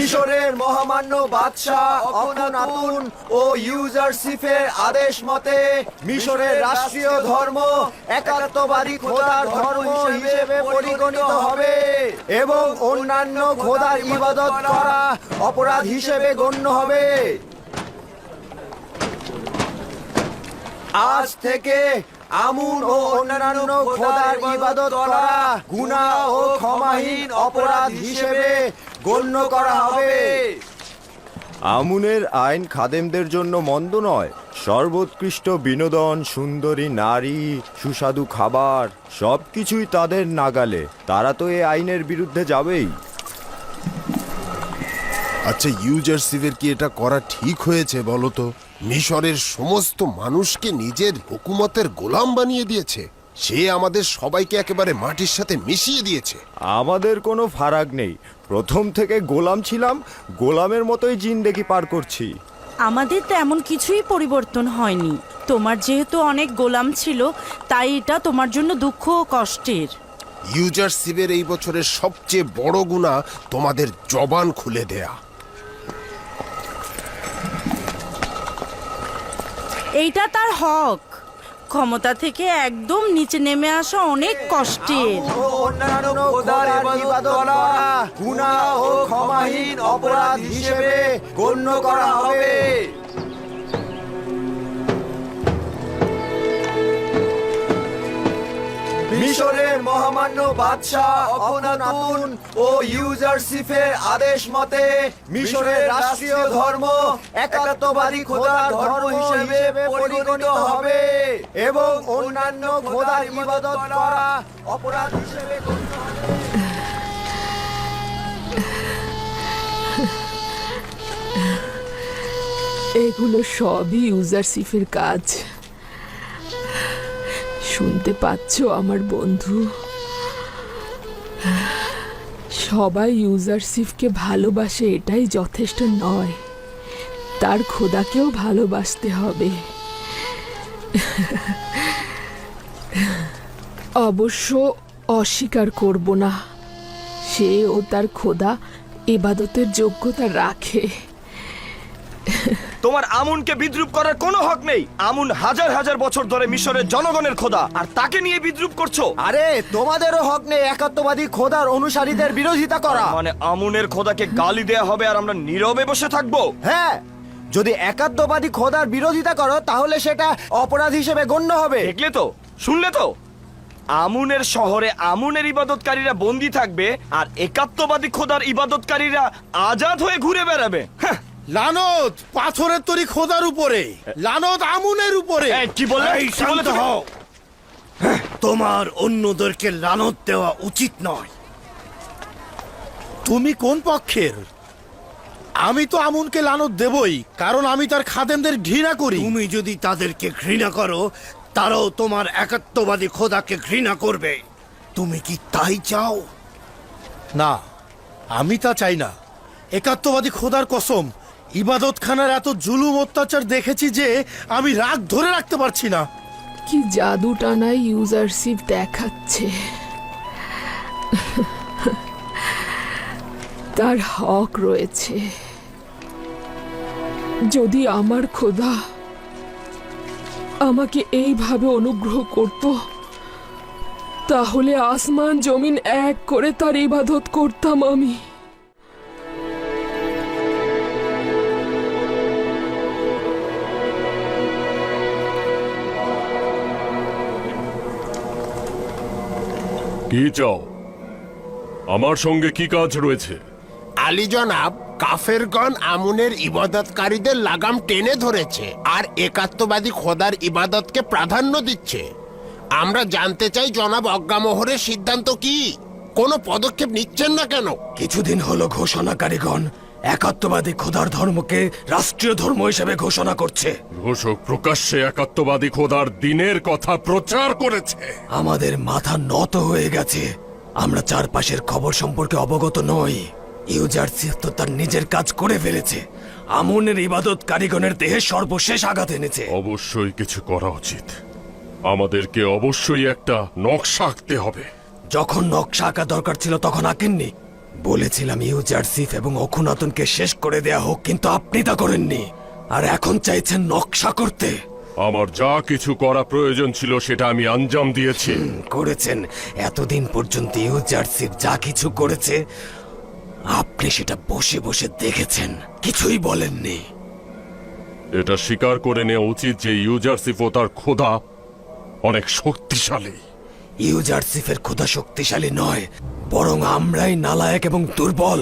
মিশরের মহামান্য বাদশাহ অখনাতুন ও ইউজারশিপের আদেশ মতে মিশরের রাষ্ট্রীয় ধর্ম একাত্মবাদী খোদার ধর্ম হিসেবে পরিগণিত হবে। এবং অন্যান্য খোদার ইবাদত করা অপরাধ হিসেবে গণ্য হবে। আজ থেকে আমুন ও অন্যান্য খোদার ইবাদত করা গুনাহ ও ক্ষমাহীন অপরাধ হিসেবে গণ্য করা হবে। আমুনের আইন খাদেমদের জন্য মন্দ নয়। সর্বোৎকৃষ্ট বিনোদন সুন্দরী নারী সুস্বাদু খাবার সব কিছুই তাদের নাগালে। তারা তো এই আইনের বিরুদ্ধে যাবেই। আচ্ছা ইউজারসিভের কি এটা করা ঠিক হয়েছে বলো তো? মিশরের সমস্ত মানুষকে নিজের হুকুমতের গোলাম বানিয়ে দিয়েছে। সে আমাদের সবাইকে একেবারে মাটির সাথে মিশিয়ে দিয়েছে। আমাদের কোনো ফারাক নেই। প্রথম থেকে গোলাম ছিলাম গোলামের মতোই জিন্দেগি পার করছি। আমাদের তেমন কিছুই পরিবর্তন হয়নি। তোমার যেহেতু অনেক গোলাম ছিল তাই এটা তোমার জন্য দুঃখ ও কষ্টের। ইউজারসিভের এই বছরের সবচেয়ে বড় গুণা তোমাদের জবান খুলে দেয়া। এইটা তার হক। ক্ষমতা থেকে একদম নিচে নেমে আসা অনেক কষ্টের। অন্যান্য খোদার ইবাদত ও ক্ষমাহীন অপরাধ হিসেবে গণ্য করা হবে। মিশরের মহামান্য বাদশাহ অখনাতুন ও ইউজারশিপের আদেশ মতে মিশরের রাষ্ট্রীয় ধর্ম একাত্মবাদী খোদার ধর্ম হিসেবে পরিগণিত হবে এবং অন্যান্য খোদার ইবাদত করা অপরাধ হিসেবে। এগুলো সবই ইউজারশিপের কাজ শুনতে পাচ্ছ আমার বন্ধু। সবাই ইউজারশিপকে ভালোবাসে, এটাই যথেষ্ট নয়। তার খোদাকেও ভালোবাসতে হবে। অবশ্য অস্বীকার করব না। সে ও তার খোদা এবাদতের যোগ্যতা রাখে। তোমার আমুনকে বিদ্রুপ করার কোনো হক নেই। আমুন হাজার হাজার বছর ধরে মিশরের জনগণের খোদা। আর তাকে নিয়ে বিদ্রুপ করছ? আরে তোমাদেরও হক নেই একাত্মবাদী খোদার অনুসারীদের বিরোধিতা করা। মানে আমুনের খোদাকে গালি দেয়া হবে আর আমরা নীরবে বসে থাকব? হ্যাঁ যদি একাত্মবাদী খোদার বিরোধিতা করো তাহলে সেটা অপরাধ হিসেবে গণ্য হবে। দেখলে তো? শুনলে তো? আমুনের শহরে আমুনের ইবাদতকারীরা বন্দি থাকবে আর একাত্মবাদী খোদার ইবাদতকারীরা আজাদ হয়ে ঘুরে বেড়াবে। হ্যাঁ, লানত পাথরের তৈরি খোদার উপরে লানত আমুনের উপরে। কি কি শান্ত হও। তোমার অন্যদেরকে লানত দেওয়া উচিত নয়। তুমি কোন পক্ষের? আমি তো আমুনকে লানত দেবই কারণ আমি তার খাদেমদের ঘৃণা করি। তুমি যদি তাদেরকে ঘৃণা করো তারাও তোমার একাত্মবাদী খোদাকে ঘৃণা করবে। তুমি কি তাই চাও? না আমি তা চাই না। একাত্মবাদী খোদার কসম ইবাদতখানার এত জুলুম অত্যাচার দেখেছি যে আমি রাগ ধরে রাখতে পারছি না। কি জাদু টানা ইউজারশিপ দেখাচ্ছে। তার হক রয়েছে। যদি আমার খোদা আমাকে এইভাবে অনুগ্রহ করত, তাহলে আসমান জমিন এক করে তার ইবাদত করতাম আমি। কি চাও? আমার সঙ্গে কি কাজ রয়েছে? আলী জনাব কাফেরগণ আমুনের ইবাদতকারীদের লাগাম টেনে ধরেছে আর একাত্মবাদী খোদার ইবাদতকে প্রাধান্য দিচ্ছে। আমরা জানতে চাই জনাব অজ্ঞামোহরের সিদ্ধান্ত কি? কোনো পদক্ষেপ নিচ্ছেন না কেন? কিছুদিন হলো ঘোষণাকারীগণ একাত্মবাদী খোদার ধর্মকে রাষ্ট্রীয় ধর্ম হিসেবে ঘোষণা করছে। ঘোষক প্রকাশ্যে একাত্মবাদী খোদার দিনের কথা প্রচার করেছে। আমাদের মাথা নত হয়ে গেছে। আমরা চারপাশের খবর সম্পর্কে অবগত নই। ইউজারশিপ তো তার নিজের কাজ করে ফেলেছে। আমনের ইবাদত কারিগণের দেহে সর্বশেষ আঘাত এনেছে। অবশ্যই কিছু করা উচিত। আমাদেরকে অবশ্যই একটা নকশা আঁকতে হবে। যখন নকশা আঁকা দরকার ছিল তখন আঁকেননি। বলেছিলাম ইউ জার্সিফ এবং অখুনাতনকে শেষ করে দেয়া হোক কিন্তু আপনি তা করেননি। আর এখন চাইছেন নকশা করতে। আমার যা কিছু করা প্রয়োজন ছিল সেটা আমি আঞ্জাম দিয়েছি। করেছেন। এতদিন পর্যন্ত ইউ জার্সিফ যা কিছু করেছে আপনি সেটা বসে বসে দেখেছেন। কিছুই বলেননি। এটা স্বীকার করে নেওয়া উচিত যে ইউজারসিফ ও তার খোদা অনেক শক্তিশালী। ইউজারসিফের ক্ষুধা শক্তিশালী নয় বরং আমরাই নালায়ক এবং দুর্বল।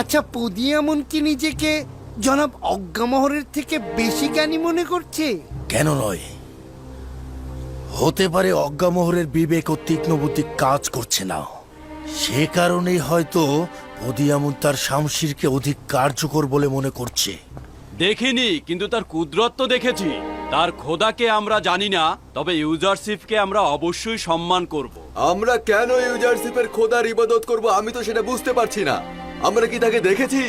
আচ্ছা পুদিয়ামন কি নিজেকে জনাব অজ্ঞামহরের থেকে বেশি জ্ঞানী মনে করছে? কেন নয়? হতে পারে অজ্ঞামোহরের বিবেক ও তীক্ষ্ণ বুদ্ধি কাজ করছে না। সে কারণেই হয়তো পদিয়ামুন তার শামশিরকে অধিক কার্যকর বলে মনে করছে। দেখিনি কিন্তু তার কুদরত তো দেখেছি। তার খোদাকে আমরা জানি না তবে ইউজারশিপকে আমরা অবশ্যই সম্মান করব। আমরা কেন ইউজারশিপের খোদার ইবাদত করব আমি তো সেটা বুঝতে পারছি না। আমরা কি তাকে দেখেছি?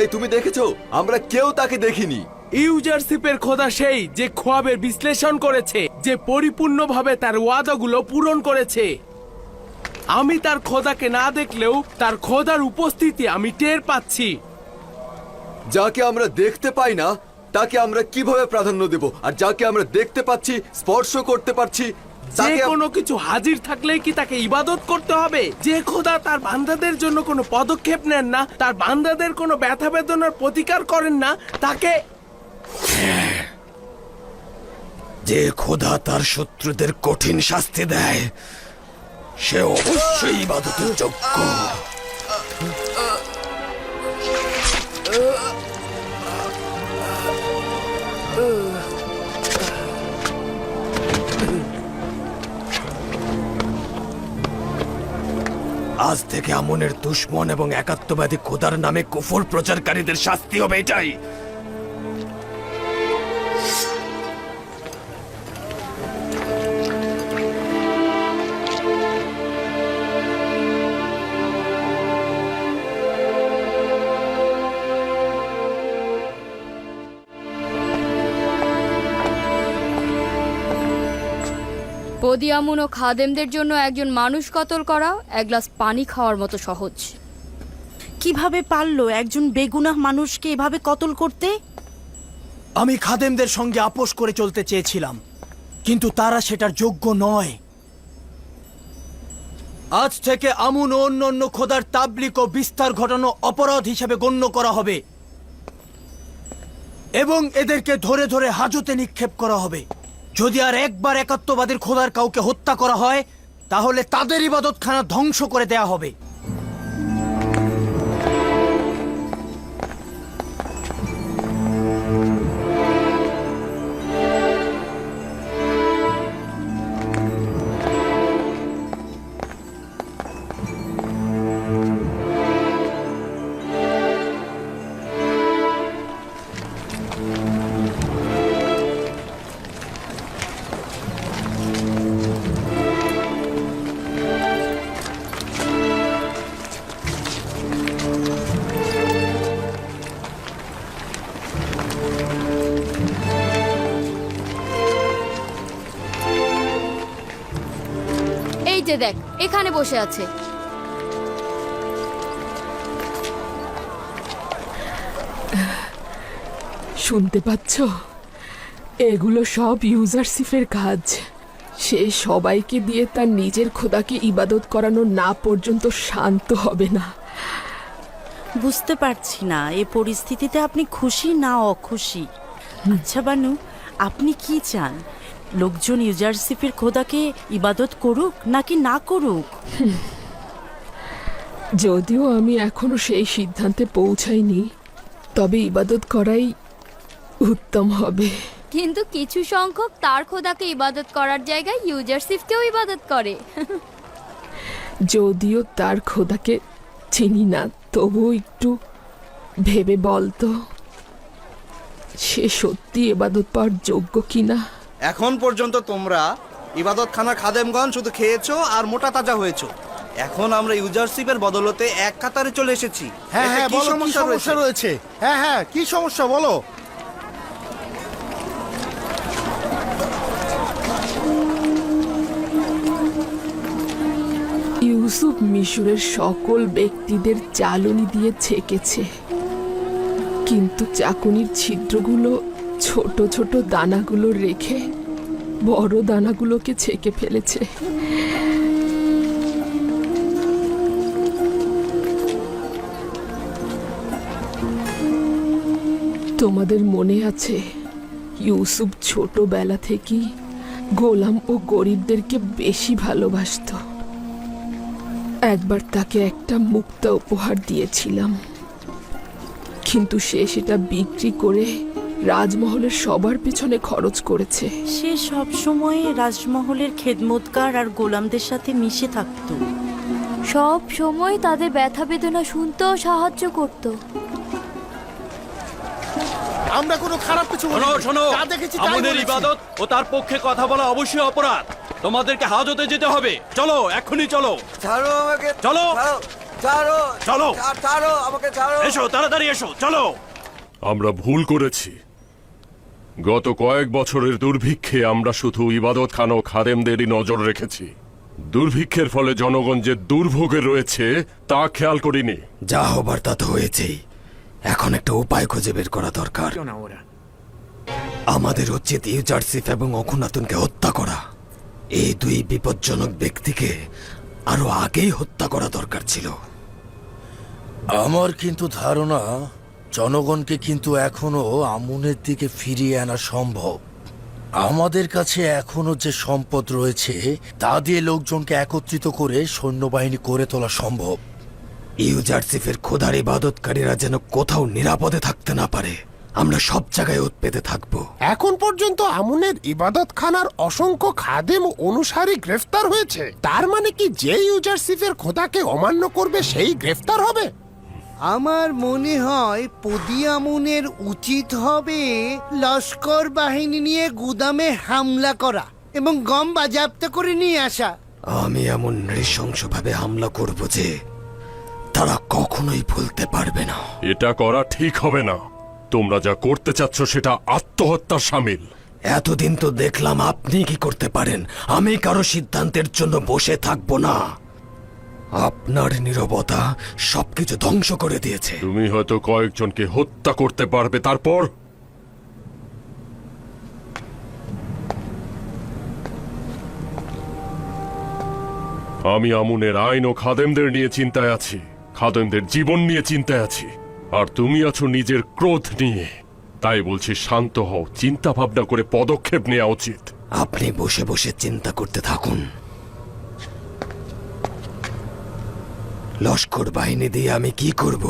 এই তুমি দেখেছ? আমরা কেউ তাকে দেখিনি। ইউজারশিপের খোদা সেই যে খোয়াবের বিশ্লেষণ করেছে যে পরিপূর্ণভাবে তার ওয়াদাগুলো পূরণ করেছে। আমি তার খোদাকে না দেখলেও তার খোদার উপস্থিতি আমি টের পাচ্ছি। যাকে আমরা দেখতে পাই না তাকে আমরা কীভাবে প্রাধান্য দেব? আর যাকে আমরা দেখতে পাচ্ছি স্পর্শ করতে পারছি যে কোনো কিছু হাজির থাকলে কি তাকে ইবাদত করতে হবে? যে খোদা তার বান্দাদের জন্য কোনো পদক্ষেপ নেন না তার বান্দাদের কোনো ব্যথা বেদনার প্রতিকার করেন না তাকে যে খোদা তার শত্রুদের কঠিন শাস্তি দেয় সে অবশ্যই ইবাদতের যোগ্য। আজ থেকে আমনের দুশ্মন এবং একাত্মবাদী খোদার নামে কুফর প্রচারকারীদের শাস্তি হবে এটাই। পদিয়ামুন ও খাদেমদের জন্য একজন মানুষ কতল করা এক গ্লাস পানি খাওয়ার মতো সহজ। কীভাবে পারল একজন বেগুনাহ মানুষকে এভাবে কতল করতে? আমি খাদেমদের সঙ্গে আপোষ করে চলতে চেয়েছিলাম কিন্তু তারা সেটার যোগ্য নয়। আজ থেকে আমুন ও অন্য অন্য খোদার তাবলিক ও বিস্তার ঘটানো অপরাধ হিসেবে গণ্য করা হবে এবং এদেরকে ধরে ধরে হাজতে নিক্ষেপ করা হবে। যদি আর একবার একাত্মবাদীর খোদার কাউকে হত্যা করা হয়, তাহলে তাদের ইবাদতখানা ধ্বংস করে দেয়া হবে। এখানে বসে আছে। শুনতে পাচ্ছ? এগুলো সব ইউজারসিফের কাজ। সে সবাইকে দিয়ে তার নিজের খোদাকে ইবাদত করানো না পর্যন্ত শান্ত হবে না। বুঝতে পারছি না এ পরিস্থিতিতে আপনি খুশি না অখুশি? আচ্ছা বানু আপনি কি চান? লোকজন ইউজারসিফের খোদাকে ইবাদত করুক নাকি না করুক? যদিও আমি এখনও সেই সিদ্ধান্তে পৌঁছাইনি তবে ইবাদত করাই উত্তম হবে। কিন্তু কিছু সংখ্যক তার খোদাকে ইবাদত করার জায়গায় ইউজারশিপকেও ইবাদত করে। যদিও তার খোদাকে চিনি না তবুও একটু ভেবে বলতো সে সত্যি এবাদত পাওয়ার যোগ্য কিনা? এখন পর্যন্ত তোমরা ইবাদত খানা খাদেমগণ শুধু খেয়েছো আর মোটা তাজা হয়েছো। এখন আমরা ইউজারশিপের বদলতে এক কাতারে চলে এসেছি। হ্যাঁ হ্যাঁ কি সমস্যা রয়েছে? হ্যাঁ হ্যাঁ কি সমস্যা বলো। ইউসুফ মিশরের সকল ব্যক্তিদের চালনি দিয়ে ছেকেছে। কিন্তু চাকুনির ছিদ্রগুলো ছোট ছোট দানাগুলো রেখে বড় দানাগুলোকে ছেকে ফেলেছে। তোমাদের মনে আছে ইউসুফ ছোটবেলা থেকেই গোলাম ও গরিবদেরকে বেশি ভালোবাসতো। একবার তাকে একটা মুক্তা উপহার দিয়েছিলাম। কিন্তু সে সেটা বিক্রি করে রাজমহলের সবার পিছনে খরচ করেছে। সে সব সময় রাজমহলের খেদমতগার আর গোলামদের সাথে মিশে থাকতো। সব সময় তাদের ব্যথা বেদনা শুনতেও সাহায্য করত। আমরা কোনো খারাপ কিছু শোনো শোনো যা দেখেছি তাই আমাদের বলেছি। ইবাদত ও তার পক্ষে কথা বলা অবশ্যই অপরাধ। তোমাদেরকে হাজতে যেতে হবে। চলো এক্ষুনি চলো। ছাড়ো আমাকে। চলো। ছাড়ো ছাড়ো চলো। ছাড়ো আমাকে ছাড়ো। এসো তাড়াতাড়ি এসো চলো। আমরা ভুল করেছি। গত কয়েক বছরের দুর্ভিক্ষে আমরা শুধু ইবাদত খান ও খাদেমদেরই নজর রেখেছি। দুর্ভিক্ষের ফলে জনগণ যে দুর্ভোগে রয়েছে তা খেয়াল করিনি। যা হবার তা তো হয়েছেই। এখন একটা উপায় খুঁজে বের করা দরকার। আমাদের উচিত ইউজারসিফ এবং অখুনাতুনকে হত্যা করা। এই দুই বিপজ্জনক ব্যক্তিকে আরও আগেই হত্যা করা দরকার ছিল। আমার কিন্তু ধারণা জনগণকে কিন্তু এখনও আমুনের দিকে ফিরিয়ে আনা সম্ভব। আমাদের কাছে এখনও যে সম্পদ রয়েছে তা দিয়ে লোকজনকে একত্রিত করে সৈন্যবাহিনী করে তোলা সম্ভব। ইউজারসিফের খোদার ইবাদতকারীরা যেন কোথাও নিরাপদে থাকতে না পারে। আমরা সব জায়গায় উৎপেতে থাকব। এখন পর্যন্ত আমুনের ইবাদত খানার অসংখ্য খাদেম অনুসারী গ্রেফতার হয়েছে। তার মানে কি যে ইউজারশিপের খোদাকে অমান্য করবে সেই গ্রেফতার হবে? আমার মনে হয় পদিয়ামুনের উচিত হবে লস্কর বাহিনী নিয়ে গুদামে হামলা করা এবং গম বাজাপ্ত করে নিয়ে আসা। আমি এমন নৃশংসভাবে হামলা করব যে তারা কখনোই ভুলতে পারবে না। এটা করা ঠিক হবে না। তোমরা যা করতে চাচ্ছ সেটা আত্মহত্যার সামিল। এতদিন তো দেখলাম আপনি কি করতে পারেন। আমি কারও সিদ্ধান্তের জন্য বসে থাকব না। আপনার নীরবতা সবকিছু ধ্বংস করে দিয়েছে। তুমি হয়তো কয়েকজনকে হত্যা করতে পারবে তারপর? আমি আমুনের আইন ও খাদেমদের নিয়ে চিন্তায় আছি খাদেমদের জীবন নিয়ে চিন্তায় আছি আর তুমি আছো নিজের ক্রোধ নিয়ে। তাই বলছি শান্ত হও চিন্তা ভাবনা করে পদক্ষেপ নেওয়া উচিত। আপনি বসে বসে চিন্তা করতে থাকুন। লস্কর বাহিনী দিয়ে আমি কি করব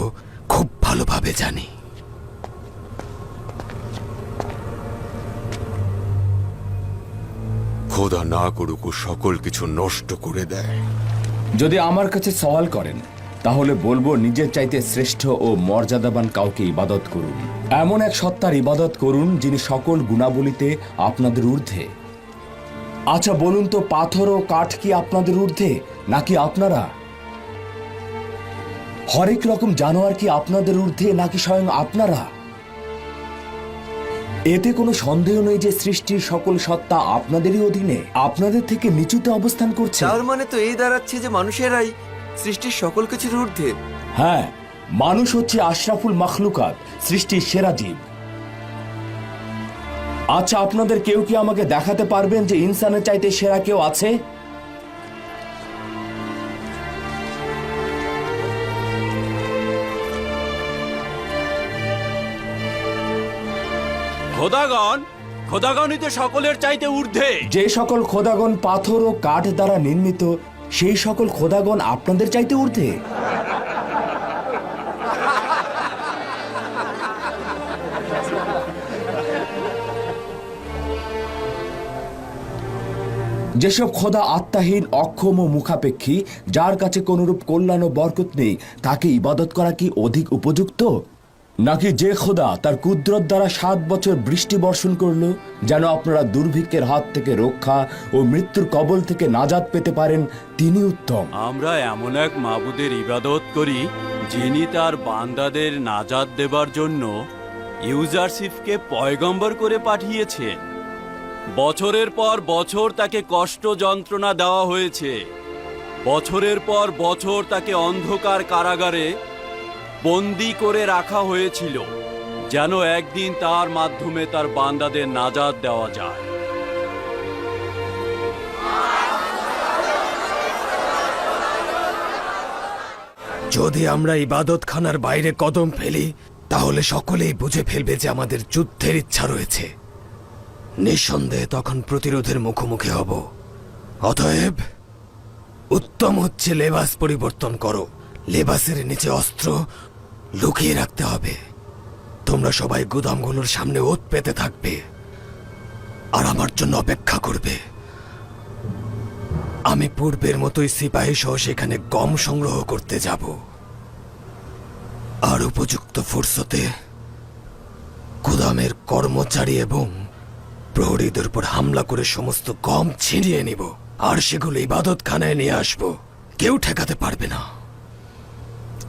খুব ভালোভাবে জানি। খোদা না করুক ও সকল কিছু নষ্ট করে দেয়। যদি আমার কাছে সওয়াল করেন তাহলে বলব নিজের চাইতে শ্রেষ্ঠ ও মর্যাদাবান কাউকে ইবাদত করুন। এমন এক সত্তার ইবাদত করুন যিনি সকল গুণাবলীতে আপনাদের ঊর্ধ্বে। আচ্ছা বলুন তো পাথর ও কাঠ কি আপনাদের ঊর্ধ্বে নাকি আপনারা? হরেক রকম জানোয়ার কি আপনাদের ঊর্ধ্বে নাকি স্বয়ং আপনারা? এতে কোনো সন্দেহ নেই যে সৃষ্টির সকল সত্তা আপনাদেরই অধীনে আপনাদের থেকে নিচুতে অবস্থান করছে। তার মানে তো এই দাঁড়াচ্ছে যে মানুষেরাই সৃষ্টির সকল কিছুর ঊর্ধ্বে। হ্যাঁ মানুষ হচ্ছে আশরাফুল মখলুকাত সৃষ্টির সেরা জীব। আচ্ছা আপনাদের কেউ কি আমাকে দেখাতে পারবেন যে ইনসানের চাইতে সেরা কেউ আছে? খোদাগণ খোদাগণই তো সকলের চাইতে ঊর্ধ্বে। যে সকল খোদাগণ পাথর ও কাঠ দ্বারা নির্মিত, সেই সকল খোদাগণ আপনাদের চাইতে ঊর্ধ্বে। যেসব খোদা আত্মাহীন, অক্ষম ও মুখাপেক্ষী, যার কাছে কোনরূপ কল্যাণ ও বরকত নেই, তাকে ইবাদত করা কি অধিক উপযুক্ত? নাকি যে খোদা তার কুদরত দ্বারা সাত বছর বৃষ্টি বর্ষণ করল, যেন আপনারা দুর্ভিক্ষের হাত থেকে রক্ষা ও মৃত্যুর কবল থেকে নাজাদ পেতে পারেন, তিনি উত্তম। আমরা এমন এক মাবুদের ইবাদত করি, যিনি তার বান্দাদের নাজাত দেবার জন্য ইউজারশিপকে পয়গম্বর করে পাঠিয়েছেন। বছরের পর বছর তাকে কষ্ট যন্ত্রণা দেওয়া হয়েছে। বছরের পর বছর তাকে অন্ধকার কারাগারে বন্দি করে রাখা হয়েছিল, যেন একদিন তার মাধ্যমে তার বান্দাদের নাজাত দেওয়া যায়। যদি আমরা ইবাদতখানার বাইরে কদম ফেলি, তাহলে সকলেই বুঝে ফেলবে যে আমাদের যুদ্ধের ইচ্ছা রয়েছে। নিঃসন্দেহে তখন প্রতিরোধের মুখোমুখি হব। অতএব, উত্তম হচ্ছে লেবাস পরিবর্তন করো। লেবাসের নিচে অস্ত্র লুকিয়ে রাখতে হবে। তোমরা সবাই গুদামগুলোর সামনে ওত পেতে থাকবে। আর আমার জন্য অপেক্ষা করবে। আমি পূর্বের মতোই সিপাহী সহ সেখানে গম সংগ্রহ করতে যাব। আর উপযুক্ত ফুরসতে গুদামের কর্মচারী এবং প্রহরীদের উপর হামলা করে সমস্ত গম ছিনিয়ে নিব। আর সেগুলো ইবাদতখানায় নিয়ে আসব। কেউ ঠেকাতে পারবে না।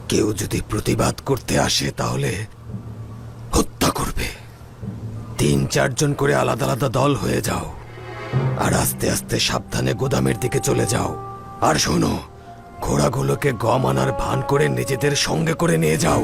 কেউ যদি প্রতিবাদ করতে আসে, তাহলে হত্যা করবে। তিন চারজন করে আলাদা আলাদা দল হয়ে যাও, আর আস্তে আস্তে সাবধানে গোদামের দিকে চলে যাও। আর শোনো, ঘোড়াগুলোকে গম আনার ভান করে নিজেদের সঙ্গে করে নিয়ে যাও।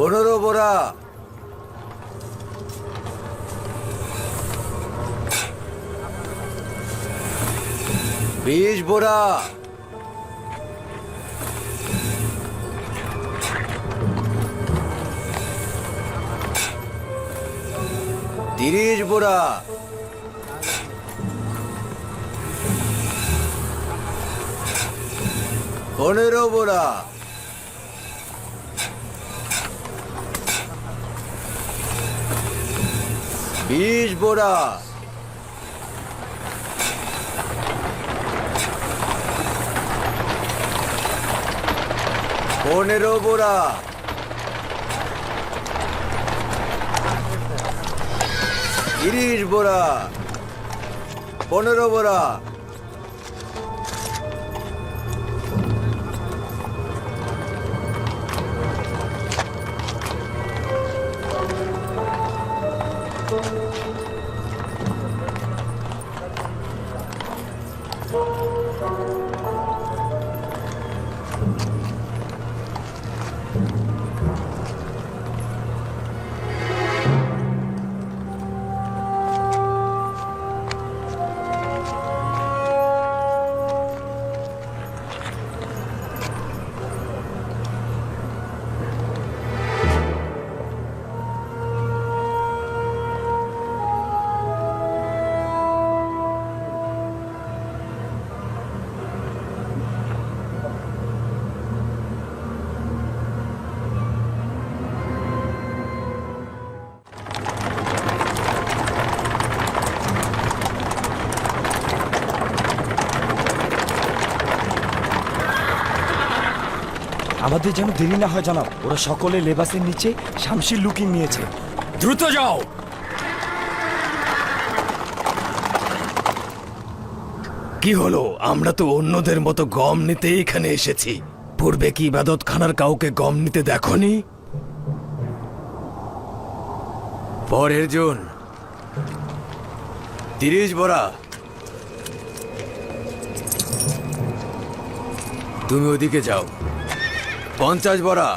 পনেরো বোরা বিশ বোরা তিরিশ বোরা পনেরো বোরা বিশ বোরা। পনেরো বোরা। তিরিশ বোরা। পনেরো বোরা। আমাদের যেন দেরি না হয় জানাব। ওরা সকলে লেবাসের নিচে শামশির লুকিং নিয়েছে। দ্রুত যাও! কি হলো? আমরা তো অন্যদের মতো গম নিতে এখানে এসেছি। পূর্বে কি ইবাদত খানার কাউকে গম নিতে দেখনি? পরের জন। তিরিশ বড়া। তুমি ওদিকে যাও। পঞ্চাশ বড়া।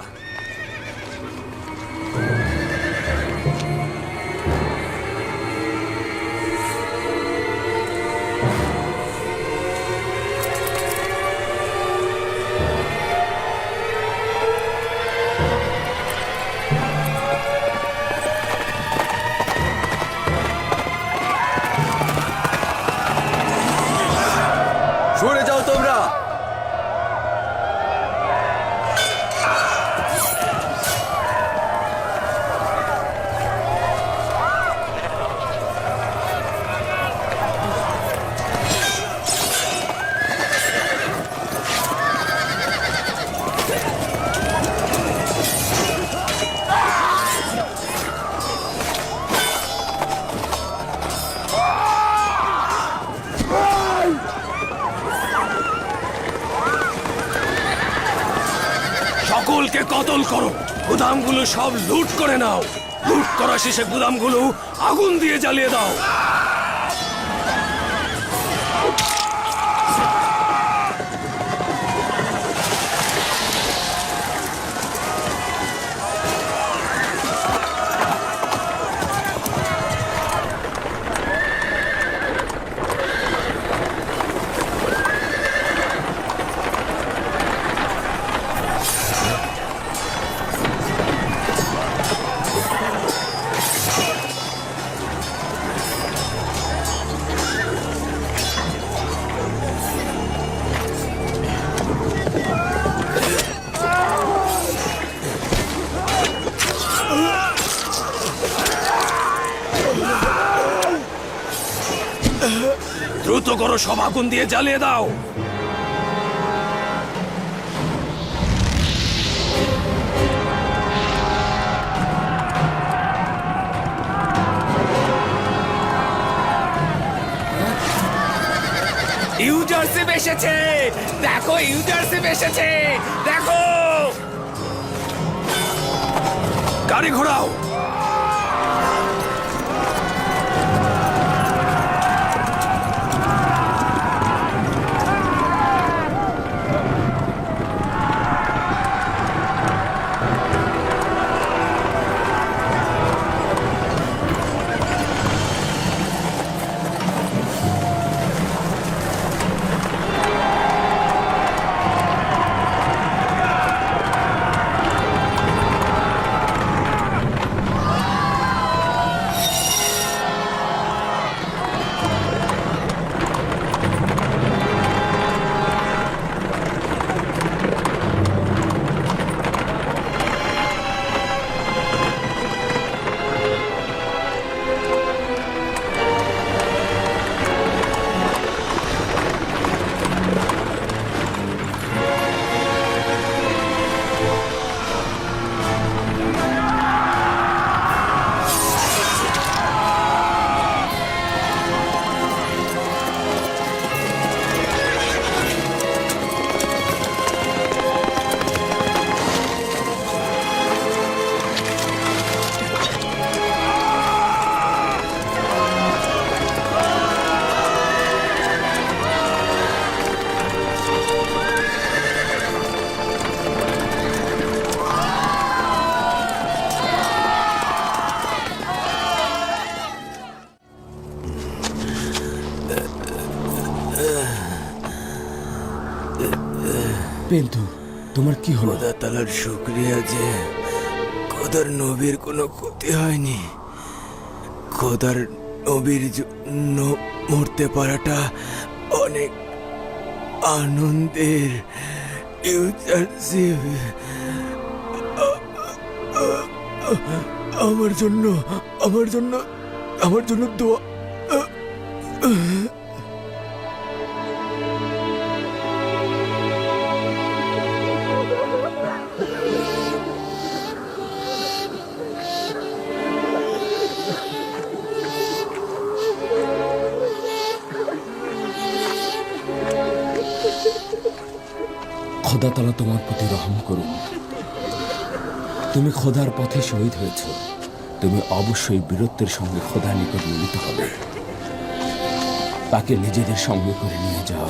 সকলকে কতল করো। গুদামগুলো সব লুট করে নাও। লুট করা শেষে গুদামগুলো আগুন দিয়ে জ্বালিয়ে দাও। দ্রুত করো সব আগুন দিয়ে জ্বালিয়ে দাও। ইউজারশিপ এসেছে। দেখো, ইউজারশিপ এসেছে। দেখো। গাড়ি ঘোরাও। তোমার কি হলো? খোদা তালার শুক্রিয়া যে খোদার নবীর কোনো ক্ষতি হয়নি। খোদার নবীর জন্য মরতে পারাটা অনেক আনন্দের আমার জন্য আমার জন্য আমার জন্য দোয়া। খোদা তালা তোমার প্রতি রহম করুন। তুমি খোদার পথে শহীদ হয়েছ। তুমি অবশ্যই বীরত্বের সঙ্গে খোদার নিকট মিলিত হবে। তাকে নিজেদের সঙ্গে করে নিয়ে যাও।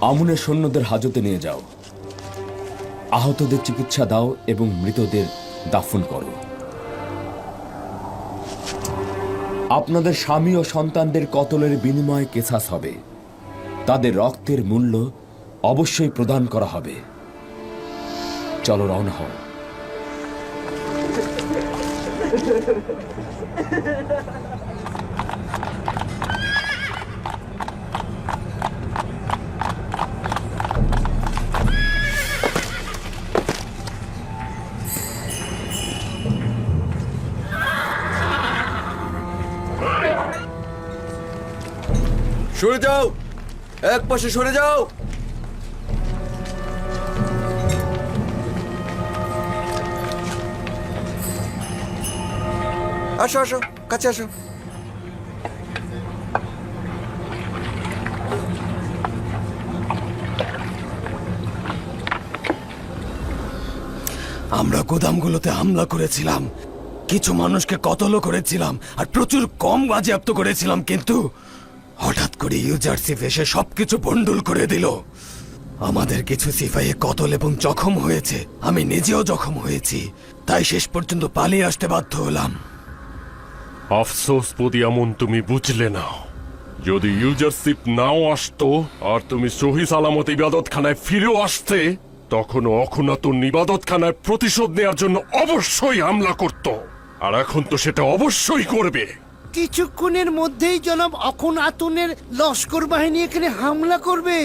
আমুনের সৈন্যদের হাজতে নিয়ে যাও। আহতদের চিকিৎসা দাও এবং মৃতদের দাফন করো। আপনাদের স্বামী ও সন্তানদের কতলের বিনিময়ে কেসাস হবে, তাদের রক্তের মূল্য অবশ্যই প্রদান করা হবে। চলো রওনা হও। সরে যাও। এক পাশে সরে যাও। আসো আসো, কাছে আসো। আমরা গোদামগুলোতে হামলা করেছিলাম। কিছু মানুষকে কতলও করেছিলাম, আর প্রচুর কম বাজেয়াপ্ত করেছিলাম, কিন্তু হঠাৎ করে ইউজারশিপ এসে সবকিছু বন্ডুল করে দিল। আমাদের কিছু সিপাহী কতল এবং জখম হয়েছে। আমি নিজেও জখম হয়েছি। তাই শেষ পর্যন্ত পালিয়ে আসতে বাধ্য হলাম। আফসোস এমন তুমি বুঝলে না। যদি ইউজারশিপ নাও আসতো, আর তুমি সহি সালামত ইবাদতখানায় ফিরেও আসতে তখন অখুনাতুন ইবাদতখানায় প্রতিশোধ নেওয়ার জন্য অবশ্যই হামলা করত। আর এখন তো সেটা অবশ্যই করবে। কিছুক্ষণের মধ্যেই জনাব অখন আতনের লস্কর বাহিনী এখানে হামলা করবে।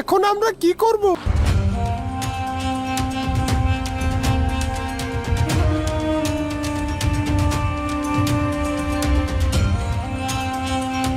এখন আমরা কি করব?